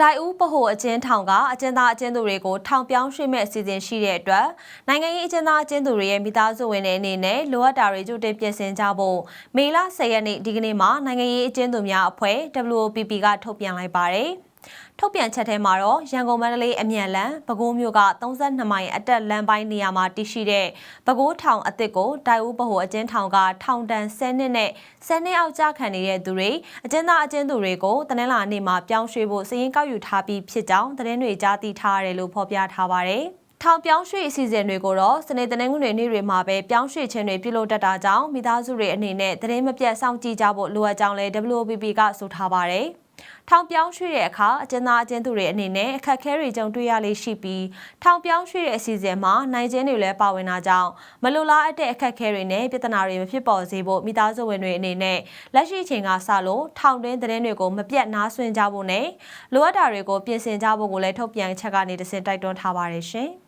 တိုင်ဦးပဟိုအကျဉ်းထောင်ကအကျဉ်းသားအကျဉ်းသူတွေကိုထောင်ပြောင်းရွှေ့မဲ့အစီအစဉ်ရှိတဲ့အတွက်နိုင်ငံရေးအကျဉ်းသားအကျဉ်းသူတွေရဲ့မိသားစုဝင်တွေအနေနဲ့လိုအပ်တာတွေကြိုတင်ပြင်ဆင်ကြဖို့မေလ10ရက်နေ့ဒီကနေ့မှာနိုင်ငံရေးအကျဉ်းသူများအဖွဲ့ WOPP ကထုတ်ပြန်လိုက်ပါတယ်။ ထုတ်ပြန်ချက်ထဲမှာတော့ရန်ကုန်မန္တလေးအမြန်လန်ပဲခူးမြို့က32မိုင်အတက်လမ်းပိုင်းနေရာမှာတည်ရှိတဲ့ပဲခူးထောင်အစ်စ်ကိုတိုင်ဦးပဟိုအကျဉ်းထောင်ကထောင်တန်း10နှစ်နဲ့10နှစ်အောက်ကြခံနေတဲ့သူတွေအကျဉ်းသားအကျဉ်းသူတွေကိုတနင်္လာနေ့မှာပြောင်းရွှေ့ဖို့စည်ရင်းကောက်ယူထားပြီးဖြစ်ကြောင်းသတင်းတွေကြားသိထားရတယ်လို့ဖော်ပြထားပါတယ်။ထောင်ပြောင်းရွှေ့အစီအစဉ်တွေကိုတော့စနေတနင်္ဂနွေနေ့တွေမှာပဲပြောင်းရွှေ့ခြင်းတွေပြုလုပ်တတ်တာကြောင့်မိသားစုတွေအနေနဲ့သတင်းမပြတ်စောင့်ကြည့်ကြဖို့လိုအပ်ကြောင်းလည်း WPP ကဆိုထားပါတယ်။ ထောင်ပြောင်းရွှေ့တဲ့အခါအကျဉ်းသားအကျဉ်းသူတွေအနေနဲ့အခက်အခဲတွေကြုံတွေ့ရလေးရှိပြီးထောင်ပြောင်းရွှေ့တဲ့အစီအစဉ်မှာနိုင်ကျင်းတွေလည်းပါဝင်တာကြောင့်မလိုလားအပ်တဲ့အခက်အခဲတွေနဲ့ပြဿနာတွေမဖြစ်ပေါ်စေဖို့မိသားစုဝင်တွေအနေနဲ့လက်ရှိချိန်ကစလို့ထောင်တွင်းသတင်းတွေကိုမပြတ်နားဆွင့်ကြဖို့နဲ့လိုအပ်တာတွေကိုပြင်ဆင်ကြဖို့ကိုလည်းထုတ်ပြန်ချက်ကနေတစင်တိုက်တွန်းထားပါတယ်ရှင်။